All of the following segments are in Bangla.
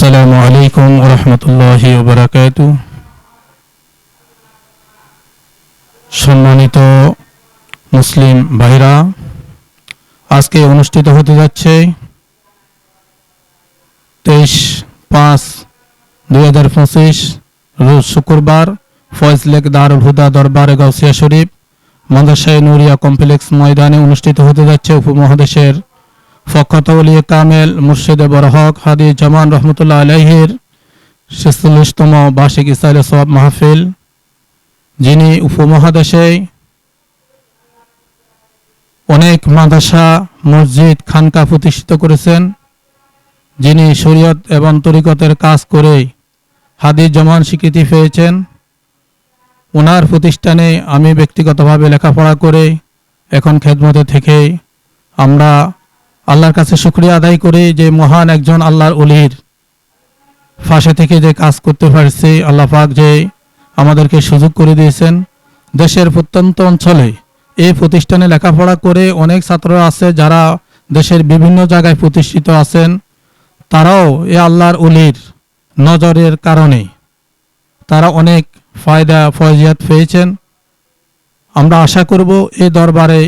আসসালামু আলাইকুম রহমতুল্লাহ বারাকাত। সম্মানিত মুসলিম ভাইরা, আজকে অনুষ্ঠিত হতে যাচ্ছে তেইশ পাঁচ দুই হাজার পঁচিশ রোজ শুক্রবার ফয়েজ লেক দারুল হুদা দরবারে গাউসিয়া শরীফ মাদাসাই নুরিয়া কমপ্লেক্স ময়দানে অনুষ্ঠিত হতে যাচ্ছে উপমহাদেশের ফখতউলিয়ে কামেল মুর্শিদে বরহক হাদি জামান রহমতুল্লাহ আলাইহির ছেচল্লিশতম বার্ষিক ইসাইলে সব মাহফিল। যিনি উপমহাদেশে অনেক মাদ্রাসা, মসজিদ, খানকা প্রতিষ্ঠিত করেছেন। যিনি শরীয়ত এবং তরিকতের কাজ করে হাদি জামান স্বীকৃতি পেয়েছেন। ওনার প্রতিষ্ঠানে আমি ব্যক্তিগতভাবে লেখাপড়া করে এখন খেদমতে থেকে আমরা আল্লাহর কাছে শুক্রিয়া আদায় করি যে মহান একজন আল্লাহর অলির ফাঁসে থেকে যে কাজ করতে পারছি, আল্লাহ পাক যে আমাদেরকে সুযোগ করে দিয়েছেন। দেশের প্রত্যন্ত অঞ্চলে এই প্রতিষ্ঠানে লেখাপড়া করে অনেক ছাত্র আছে যারা দেশের বিভিন্ন জায়গায় প্রতিষ্ঠিত আছেন। তারাও এ আল্লাহর অলির নজরের কারণে তারা অনেক ফায়দা, ফয়জিয়াত পেয়েছেন। আমরা আশা করব এই দরবারে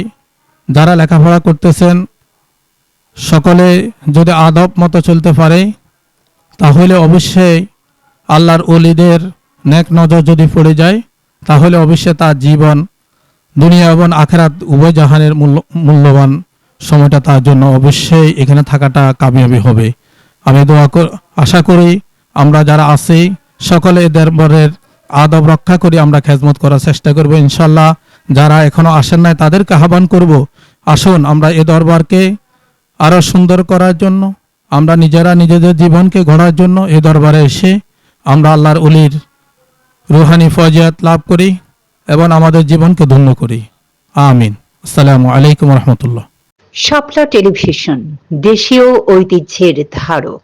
যারা লেখাপড়া করতেছেন সকলে যদি আদব মতো চলতে পারে, তাহলে অবশ্যই আল্লাহর অলিদের নেক নজর যদি পড়ে যায়, তাহলে অবশ্যই তার জীবন দুনিয়া এবং আখেরাত উভয় জাহানের মূল্য, মূল্যবান সময়টা তার জন্য অবশ্যই এখানে থাকাটা কামিয়াবি হবে। আমি দোয়া কর- আশা করি আমরা যারা আছি, সকলে এদের বরের আদব রক্ষা করি আমরা খেজমত করার চেষ্টা করব। ইনশাল্লাহ যারা এখনও আসেন নাই, তাদেরকে আহ্বান করব, আসুন আমরা এ দরবারকে আরও সুন্দর করার জন্য, আমরা নিজেরা নিজেদের জীবনকে গড়ার জন্য এ দরবারে এসে আমরা আল্লাহর উলির রুহানি ফজিয়াত লাভ করি এবং আমাদের জীবনকে ধন্য করি। আমিন। আসসালামু আলাইকুম রহমতুল্লাহ। শাপলা টেলিভিশন, দেশীয় ঐতিহ্যের ধারক।